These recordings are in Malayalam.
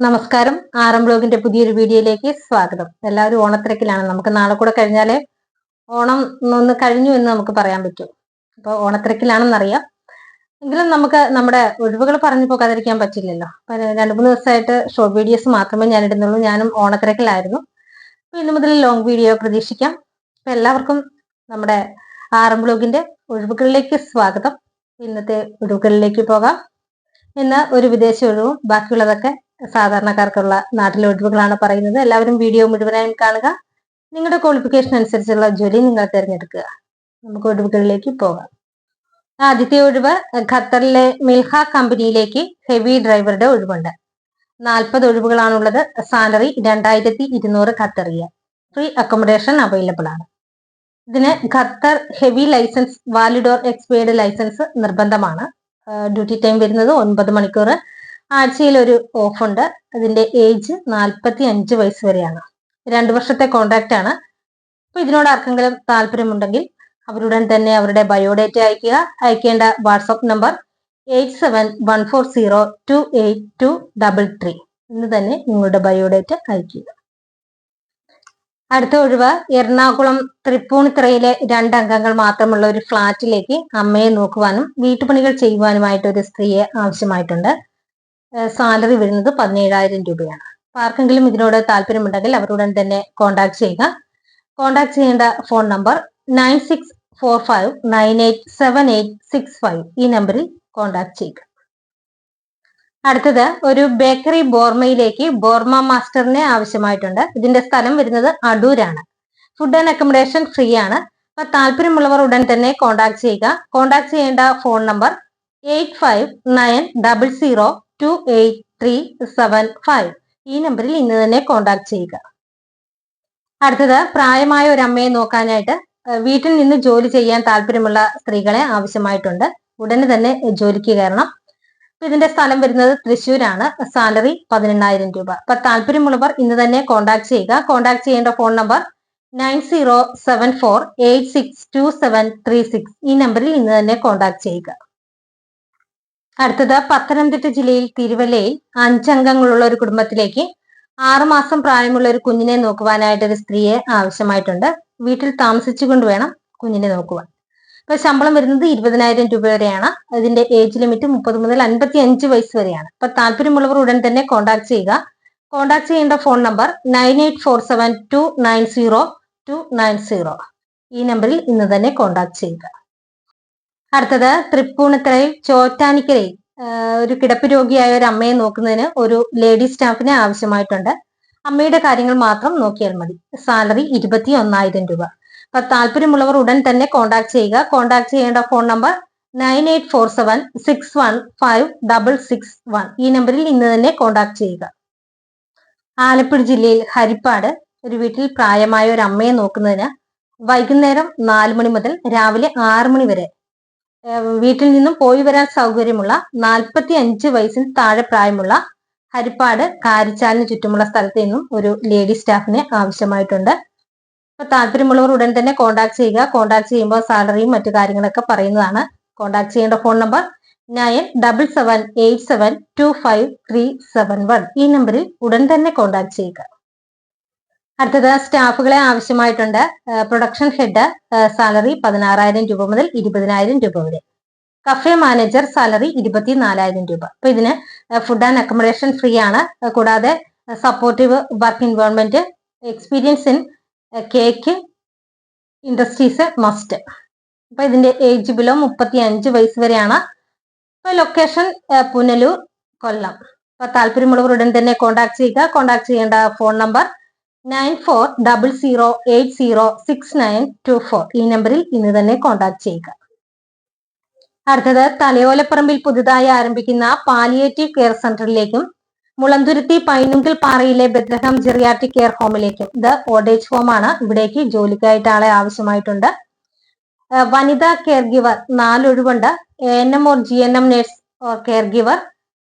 നമസ്കാരം. ആറം ബ്ലോഗിന്റെ പുതിയൊരു വീഡിയോയിലേക്ക് സ്വാഗതം. എല്ലാവരും ഓണത്തിരക്കിലാണ്. നമുക്ക് നാളെ കൂടെ കഴിഞ്ഞാലേ ഓണം ഒന്ന് കഴിഞ്ഞു എന്ന് നമുക്ക് പറയാൻ പറ്റും. അപ്പോൾ ഓണത്തിരക്കിലാണെന്നറിയാം. എങ്കിലും നമുക്ക് നമ്മുടെ ഒഴിവുകൾ പറഞ്ഞു പോകാതിരിക്കാൻ പറ്റില്ലല്ലോ. രണ്ടു മൂന്ന് ദിവസമായിട്ട് ഷോർട്ട് വീഡിയോസ് മാത്രമേ ഞാൻ ഇടുന്നുള്ളൂ ഞാനും ഓണത്തിരക്കിലായിരുന്നു. ഇന്നു മുതൽ ലോങ് വീഡിയോ പ്രതീക്ഷിക്കാം. അപ്പൊ എല്ലാവർക്കും നമ്മുടെ ആറം ബ്ലോഗിന്റെ ഒഴിവുകളിലേക്ക് സ്വാഗതം. ഇന്നത്തെ ഒഴിവുകളിലേക്ക് പോകാം. ഇന്ന് ഒരു വിദേശ ഒഴിവും. ബാക്കിയുള്ളതൊക്കെ സാധാരണക്കാർക്കുള്ള നാട്ടിലെ ഒഴിവുകളാണ് പറയുന്നത്. എല്ലാവരും വീഡിയോ മുഴുവനായും കാണുക. നിങ്ങളുടെ ക്വാളിഫിക്കേഷൻ അനുസരിച്ചുള്ള ജോലി നിങ്ങൾ തിരഞ്ഞെടുക്കുക. നമുക്ക് ഒഴിവുകളിലേക്ക് പോകാം. ആദ്യത്തെ ഒഴിവ് ഖത്തറിലെ മിൽഹ കമ്പനിയിലേക്ക് ഹെവി ഡ്രൈവറുടെ ഒഴിവുണ്ട്. നാൽപ്പത് ഒഴിവുകളാണുള്ളത്. സാലറി രണ്ടായിരത്തി ഇരുന്നൂറ് ഖത്തറിയ. ഫ്രീ അക്കോമഡേഷൻ അവൈലബിൾ ആണ്. ഇതിന് Qatar heavy licence valid or expired licence നിർബന്ധമാണ്. ഡ്യൂട്ടി ടൈം വരുന്നത് ഒൻപത് മണിക്കൂർ ആഴ്ചയിൽ ഒരു ഓഫ് ഉണ്ട് അതിന്റെ ഏജ് നാൽപ്പത്തി അഞ്ച് വയസ്സ് വരെയാണ്. രണ്ട് വർഷത്തെ കോൺട്രാക്റ്റ് ആണ്. അപ്പൊ ഇതിനോട് ആർക്കെങ്കിലും താല്പര്യമുണ്ടെങ്കിൽ അവരുടൻ തന്നെ അവരുടെ ബയോഡേറ്റ അയക്കുക അയക്കേണ്ട WhatsApp number eight seven one four zero two eight two double three. ഇന്ന് തന്നെ നിങ്ങളുടെ ബയോഡേറ്റ അയക്കുക അടുത്ത ഒഴിവ് എറണാകുളം തൃപ്പൂണിത്തറയിലെ രണ്ട് അംഗങ്ങൾ മാത്രമുള്ള ഒരു ഫ്ളാറ്റിലേക്ക് അമ്മയെ നോക്കുവാനും വീട്ടുപണികൾ ചെയ്യുവാനുമായിട്ട് ഒരു സ്ത്രീയെ ആവശ്യമായിട്ടുണ്ട്. സാലറി വരുന്നത് പതിനേഴായിരം രൂപയാണ്. ആർക്കെങ്കിലും ഇതിനോട് താല്പര്യമുണ്ടെങ്കിൽ അവരുടൻ തന്നെ കോൺടാക്ട് ചെയ്യുക. കോൺടാക്ട് ചെയ്യേണ്ട phone number nine six four five nine eight seven eight six five ഈ നമ്പറിൽ കോൺടാക്ട് ചെയ്യുക. അടുത്തത് ഒരു ബേക്കറി ബോർമയിലേക്ക് ബോർമ മാസ്റ്ററിനെ ആവശ്യമായിട്ടുണ്ട്. ഇതിന്റെ സ്ഥലം വരുന്നത് അടൂരാണ്. ഫുഡ് ആൻഡ് അക്കോമഡേഷൻ ഫ്രീ ആണ്. അപ്പൊ താല്പര്യമുള്ളവർ ഉടൻ തന്നെ കോൺടാക്ട് ചെയ്യുക. കോൺടാക്ട് ചെയ്യേണ്ട phone number eight five nine double zero two eight three seven five ഈ നമ്പറിൽ ഇന്ന് തന്നെ കോൺടാക്ട് ചെയ്യുക. അടുത്തത് പ്രായമായ ഒരു അമ്മയെ നോക്കാനായിട്ട് വീട്ടിൽ നിന്ന് ജോലി ചെയ്യാൻ താല്പര്യമുള്ള സ്ത്രീകളെ ആവശ്യമായിട്ടുണ്ട്. ഉടനെ തന്നെ ജോലിക്ക് കയറണം. ഇതിന്റെ സ്ഥലം വരുന്നത് തൃശ്ശൂരാണ്. സാലറി പതിനെണ്ണായിരം രൂപ. അപ്പൊ താല്പര്യമുള്ളവർ ഇന്ന് തന്നെ കോൺടാക്ട് ചെയ്യുക. കോൺടാക്ട് ചെയ്യേണ്ട phone number nine zero seven four eight six two seven three six ഈ നമ്പറിൽ ഇന്ന് തന്നെ കോൺടാക്ട് ചെയ്യുക. അടുത്തത് പത്തനംതിട്ട ജില്ലയിൽ തിരുവല്ലയിൽ അഞ്ചംഗങ്ങളുള്ള ഒരു കുടുംബത്തിലേക്ക് ആറുമാസം പ്രായമുള്ള ഒരു കുഞ്ഞിനെ നോക്കുവാനായിട്ട് ഒരു സ്ത്രീയെ ആവശ്യമായിട്ടുണ്ട്. വീട്ടിൽ താമസിച്ചുകൊണ്ട് വേണം കുഞ്ഞിനെ നോക്കുവാൻ. ഇപ്പൊ ശമ്പളം വരുന്നത് ഇരുപതിനായിരം രൂപ വരെയാണ്. അതിന്റെ ഏജ് ലിമിറ്റ് മുപ്പത് മുതൽ അൻപത്തി അഞ്ച് വയസ്സ് വരെയാണ്. അപ്പൊ താല്പര്യമുള്ളവർ ഉടൻ തന്നെ കോൺടാക്ട് ചെയ്യുക. കോൺടാക്ട് ചെയ്യേണ്ട phone number nine eight four seven two nine zero two nine zero. ഈ നമ്പറിൽ ഇന്ന് തന്നെ കോൺടാക്ട് ചെയ്യുക. അടുത്തത് തൃപ്പൂണിത്തറയിൽ ചോറ്റാനിക്കരയിൽ ഒരു കിടപ്പ് രോഗിയായ ഒരു അമ്മയെ നോക്കുന്നതിന് ഒരു ലേഡി സ്റ്റാഫിനെ ആവശ്യമായിട്ടുണ്ട്. അമ്മയുടെ കാര്യങ്ങൾ മാത്രം നോക്കിയാൽ മതി. സാലറി ഇരുപത്തി ഒന്നായിരം രൂപ. അപ്പൊ താല്പര്യമുള്ളവർ ഉടൻ തന്നെ കോൺടാക്ട് ചെയ്യുക. കോൺടാക്ട് ചെയ്യേണ്ട phone number nine eight four seven six one five double six one. ഈ നമ്പറിൽ ഇന്ന് തന്നെ കോൺടാക്ട് ചെയ്യുക. ആലപ്പുഴ ജില്ലയിൽ ഹരിപ്പാട് ഒരു വീട്ടിൽ പ്രായമായ ഒരു അമ്മയെ നോക്കുന്നതിന് വൈകുന്നേരം നാല് മണി മുതൽ രാവിലെ ആറ് മണി വരെ വീട്ടിൽ നിന്നും പോയി വരാൻ സൗകര്യമുള്ള നാൽപ്പത്തി അഞ്ച് വയസ്സിൽ താഴെ പ്രായമുള്ള ഹരിപ്പാട് കാരിച്ചാലിന് ചുറ്റുമുള്ള സ്ഥലത്ത് നിന്നും ഒരു ലേഡി സ്റ്റാഫിനെ ആവശ്യമായിട്ടുണ്ട്. അപ്പൊ താല്പര്യമുള്ളവർ ഉടൻ തന്നെ കോൺടാക്ട് ചെയ്യുക. കോൺടാക്ട് ചെയ്യുമ്പോൾ സാലറിയും മറ്റു കാര്യങ്ങളൊക്കെ പറയുന്നതാണ്. കോൺടാക്ട് ചെയ്യേണ്ട phone number nine double seven eight seven two five three seven one. ഈ നമ്പറിൽ ഉടൻ തന്നെ കോൺടാക്ട് ചെയ്യുക. അടുത്തത് സ്റ്റാഫുകളെ ആവശ്യമായിട്ടുണ്ട്. പ്രൊഡക്ഷൻ ഹെഡ് സാലറി പതിനാറായിരം രൂപ മുതൽ ഇരുപതിനായിരം രൂപ വരെ. കഫേ മാനേജർ സാലറി ഇരുപത്തിനാലായിരം രൂപ. അപ്പൊ ഇതിന് ഫുഡ് ആൻഡ് അക്കോമഡേഷൻ ഫ്രീ ആണ്. കൂടാതെ supportive work environment experience in cake industries must അപ്പൊ ഇതിന്റെ ഏജ് ബിലോ മുപ്പത്തി അഞ്ച് വയസ്സ് വരെയാണ്. അപ്പൊ ലൊക്കേഷൻ പുനലൂർ കൊല്ലം. അപ്പൊ താല്പര്യമുള്ളവർ ഉടൻ തന്നെ കോൺടാക്ട് ചെയ്യുക. കോൺടാക്ട് ചെയ്യേണ്ട phone number nine four double zero eight zero six nine two four ഈ നമ്പറിൽ ഇന്ന് തന്നെ കോൺടാക്ട് ചെയ്യുക. അടുത്തത് തലയോലപ്പറമ്പിൽ പുതുതായി ആരംഭിക്കുന്ന പാലിയേറ്റീവ് കെയർ സെന്ററിലേക്കും മുളന്തുരുത്തി പൈനുങ്കിൽ പാറയിലെ ബദ്രഹാം ജെറിയാട്രിക് കെയർ ഹോമിലേക്കും ഇത് ഓഡേജ് ഹോം ആണ്. ഇവിടേക്ക് ജോലിക്കായിട്ട് ആളെ ആവശ്യമായിട്ടുണ്ട്. വനിതാ care giver നാലൊഴിവുണ്ട്. A N M or G N M nurse or caregiver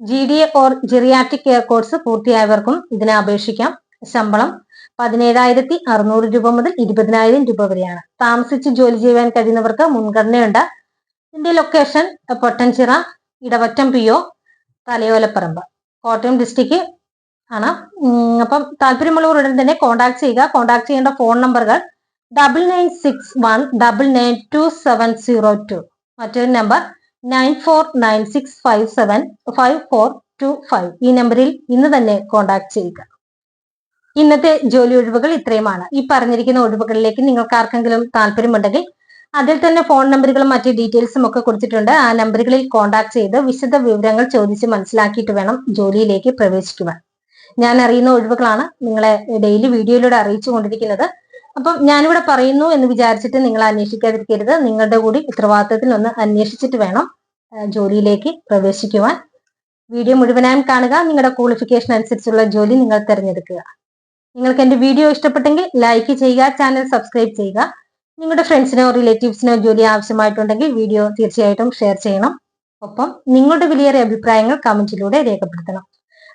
G D A or geriatric care course പൂർത്തിയായവർക്കും ഇതിനെ അപേക്ഷിക്കാം. ശമ്പളം പതിനേഴായിരത്തി അറുന്നൂറ് രൂപ മുതൽ ഇരുപതിനായിരം രൂപ വരെയാണ്. താമസിച്ച് ജോലി ചെയ്യാൻ കഴിയുന്നവർക്ക് മുൻഗണനയുണ്ട്. ഇതിന്റെ location Pottanchira Idavattom P O Thalayolaparambu. Kottayam district ആണ്. അപ്പം താല്പര്യമുള്ളവർ ഉടൻ തന്നെ കോൺടാക്ട് ചെയ്യുക. കോൺടാക്ട് ചെയ്യേണ്ട ഫോൺ നമ്പറുകൾ double nine six one double nine two seven zero two മറ്റൊരു number nine four nine six five seven five four two five ഈ നമ്പറിൽ ഇന്ന് തന്നെ കോൺടാക്ട് ചെയ്യുക. ഇന്നത്തെ ജോലി ഒഴിവുകൾ ഇത്രയുമാണ്. ഈ പറഞ്ഞിരിക്കുന്ന ഒഴിവുകളിലേക്ക് നിങ്ങൾക്ക് ആർക്കെങ്കിലും താല്പര്യമുണ്ടെങ്കിൽ അതിൽ തന്നെ ഫോൺ നമ്പറുകളും മറ്റു ഡീറ്റെയിൽസും ഒക്കെ കൊടുത്തിട്ടുണ്ട്. ആ നമ്പറുകളിൽ കോൺടാക്ട് ചെയ്ത് വിശദ വിവരങ്ങൾ ചോദിച്ച് മനസ്സിലാക്കിയിട്ട് വേണം ജോലിയിലേക്ക് പ്രവേശിക്കുവാൻ. ഞാൻ അറിയുന്ന ഒഴിവുകളാണ് നിങ്ങളെ ഡെയിലി വീഡിയോയിലൂടെ അറിയിച്ചു കൊണ്ടിരിക്കുന്നത്. അപ്പം ഞാനിവിടെ പറയുന്നു എന്ന് വിചാരിച്ചിട്ട് നിങ്ങൾ അന്വേഷിക്കാതിരിക്കരുത്. നിങ്ങളുടെ കൂടി ഉത്തരവാദിത്തത്തിൽ ഒന്ന് അന്വേഷിച്ചിട്ട് വേണം ജോലിയിലേക്ക് പ്രവേശിക്കുവാൻ. വീഡിയോ മുഴുവനായും കാണുക. നിങ്ങളുടെ ക്വാളിഫിക്കേഷൻ അനുസരിച്ചുള്ള ജോലി നിങ്ങൾ തിരഞ്ഞെടുക്കുക. നിങ്ങൾക്ക് എന്റെ വീഡിയോ ഇഷ്ടപ്പെട്ടെങ്കിൽ ലൈക്ക് ചെയ്യുക ചാനൽ സബ്സ്ക്രൈബ് ചെയ്യുക. നിങ്ങളുടെ ഫ്രണ്ട്സിനോ റിലേറ്റീവ്സിനോ ജോലി ആവശ്യമായിട്ടുണ്ടെങ്കിൽ വീഡിയോ തീർച്ചയായിട്ടും ഷെയർ ചെയ്യണം. ഒപ്പം നിങ്ങളുടെ വിലയേറിയ അഭിപ്രായങ്ങൾ കമന്റിലൂടെ രേഖപ്പെടുത്തണം.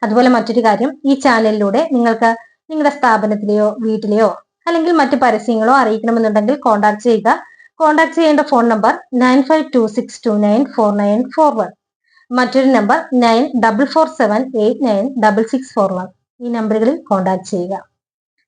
അതുപോലെ മറ്റൊരു കാര്യം ഈ ചാനലിലൂടെ നിങ്ങൾക്ക് നിങ്ങളുടെ സ്ഥാപനത്തിലെയോ വീട്ടിലെയോ അല്ലെങ്കിൽ മറ്റ് പരസ്യങ്ങളോ അറിയിക്കണമെന്നുണ്ടെങ്കിൽ കോൺടാക്ട് ചെയ്യുക. കോൺടാക്ട് ചെയ്യേണ്ട phone number nine five two six two nine four nine four one മറ്റൊരു number nine double four seven eight nine double six four one ഈ നമ്പറുകളിൽ കോൺടാക്ട് ചെയ്യുക.